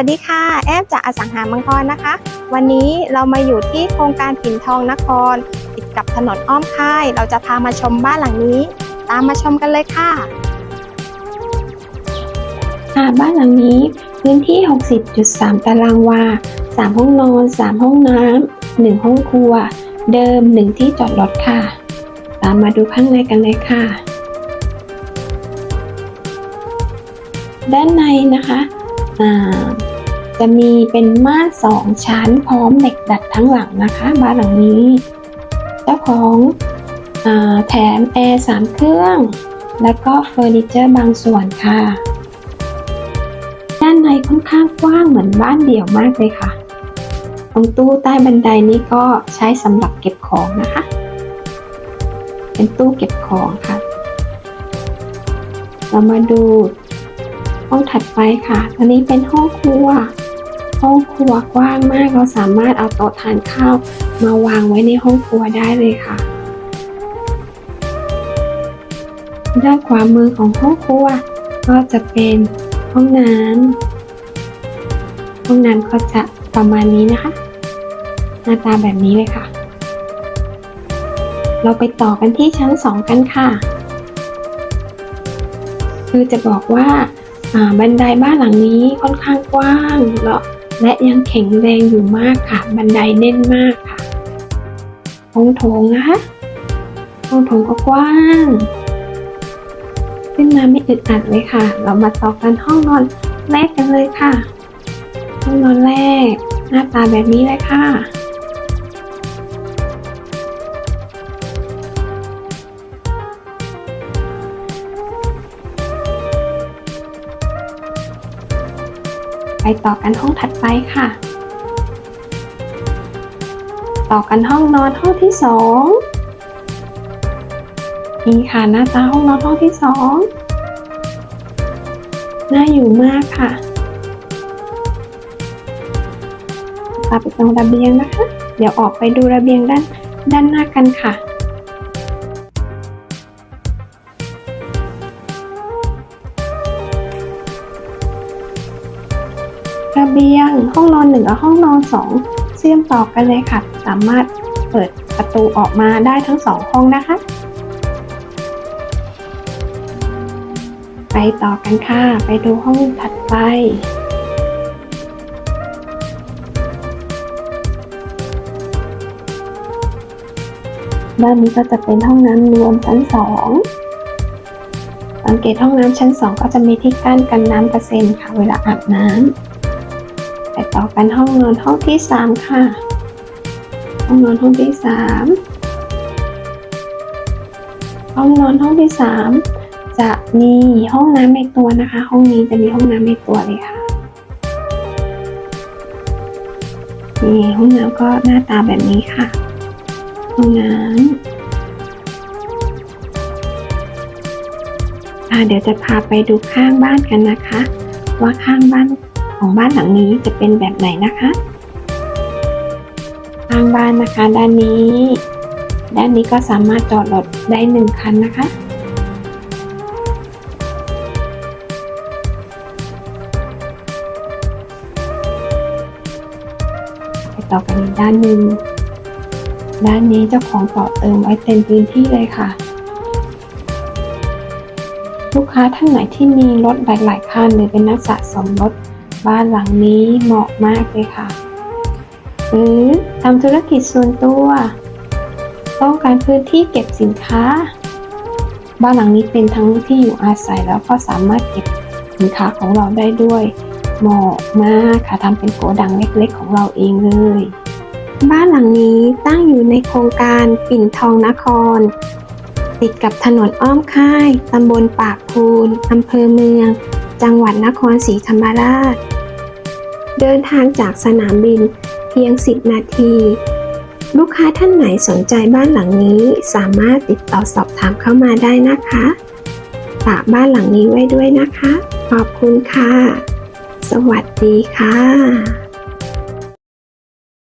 วัสดีค่ะ แอฟจากอสังหามังกรนะคะ วันนี้เรามาอยู่ที่โครงการปิ่นทองนคร ติดกับถนนอ้อมค่าย เราจะพามาชมบ้านหลังนี้ ตามมาชมกันเลยค่ะค่ะบ้านหลังนี้พื้นที่ 60.3 ตารางวา 3 ห้องนอน 3 ห้องน้ำ 1 ห้องครัว เดิม 1 ที่จอดรถค่ะ ตามมาดูข้างในกันเลยค่ะ ด้านในนะคะอ่า จะมีเป็นม่านสองชั้นพร้อมเหล็กดัดทั้งหลังนะคะ บ้านหลังนี้ เจ้าของอแถมแอร์สามเครื่อง และก็เฟอร์นิเจอร์บางส่วนค่ะ ด้านในค่อนข้างกว้างเหมือนบ้านเดี่ยวมากเลยค่ะ ตรงตู้ใต้บันไดนี้ก็ใช้สำหรับเก็บของนะคะ เป็นตู้เก็บของค่ะ เรามาดูห้องถัดไปค่ะอันนี้เป็นห้องครัว ห้องครัวกว้างมาก เราสามารถเอาโต๊ะทานข้าวมาวางไว้ในห้องครัวได้เลยค่ะ ด้านขวามือของห้องครัวก็จะเป็นห้องน้ำห้องน้ำก็จะประมาณนี้นะคะ หน้าตาแบบนี้เลยค่ะ เราไปต่อกันที่ชั้นสองกันค่ะ คือจะบอกว่าบันไดบ้านหลังนี้ค่อนข้างกว้างและ และยังแข็งแรงอยู่มากค่ะ บันไดแน่นมากค่ะห้องโถงนะคะห้องโถงก็กว้างขึ้นมาไม่อึดอัดเลยค่ะ เรามาต่อกันห้องนอนแรกกันเลยค่ะ ห้องนอนแรก หน้าตาแบบนี้เลยค่ะ ต่อกันห้องถัดไปค่ะ ต่อกันห้องนอนห้องที่สองนี่ค่ะหน้าตาห้องนอนห้องที่สองน่าอยู่มากค่ะพาไปตรงระเบียงนะคะ เดี๋ยวออกไปดูระเบียงด้านด้านหน้ากันค่ะ ระเบียง ห้องนอนหนึ่งกับห้องนอนสองเชื่อมต่อกันเลยค่ะ สามารถเปิดประตูออกมาได้ทั้งสองห้องนะคะ ไปต่อกันค่ะ ไปดูห้องถัดไปด้านนี้ก็จะเป็นห้องน้ำรวมชั้นสองสังเกตห้องน้ำชั้นสองก็จะมีที่กั้นกันน้ำกระเซ็นค่ะ เวลาอาบน้ำ ไปต่อกันห้องนอนห้องที่สามค่ะ ห้องนอนห้องที่สามห้องนอนห้องที่สามจะมีห้องน้ำในตัวนะคะ ห้องนี้จะมีห้องน้ำในตัวเลยค่ะนี่ห้องน้ำก็หน้าตาแบบนี้ค่ะ ห้องน้ำเดี๋ยวจะพาไปดูข้างบ้านกันนะคะ ว่าข้างบ้าน ของบ้านหลังนี้จะเป็นแบบไหนนะคะทางบ้านนะคะด้านนี้ ด้านนี้ก็สามารถจอดรถได้หนึ่งคันนะคะไปต่อกันอีกด้านหนึ่งด้านนี้เจ้าของต่อเติมไว้เต็มพื้นที่เลยค่ะ ลูกค้าท่านไหนที่มีรถหลายๆคันหรือเป็นนักสะสมรถ บ้านหลังนี้เหมาะมากเลยค่ะ หรือทำธุรกิจส่วนตัว ต้องการพื้นที่เก็บสินค้า บ้านหลังนี้เป็นทั้งที่อยู่อาศัยแล้วก็สามารถเก็บสินค้าของเราได้ด้วย เหมาะมากค่ะทำเป็นโกดังเล็กๆของเราเองเลย บ้านหลังนี้ตั้งอยู่ในโครงการปิ่นทองนคร ติดกับถนนอ้อมค่ายตำบลปากพูนอำเภอเมือง จังหวัดนครศรีธรรมราช เดินทางจากสนามบินเพียง 10 นาที ลูกค้าท่านไหนสนใจบ้านหลังนี้สามารถติดต่อสอบถามเข้ามาได้นะคะฝากบ้านหลังนี้ไว้ด้วยนะคะ ขอบคุณค่ะ สวัสดีค่ะ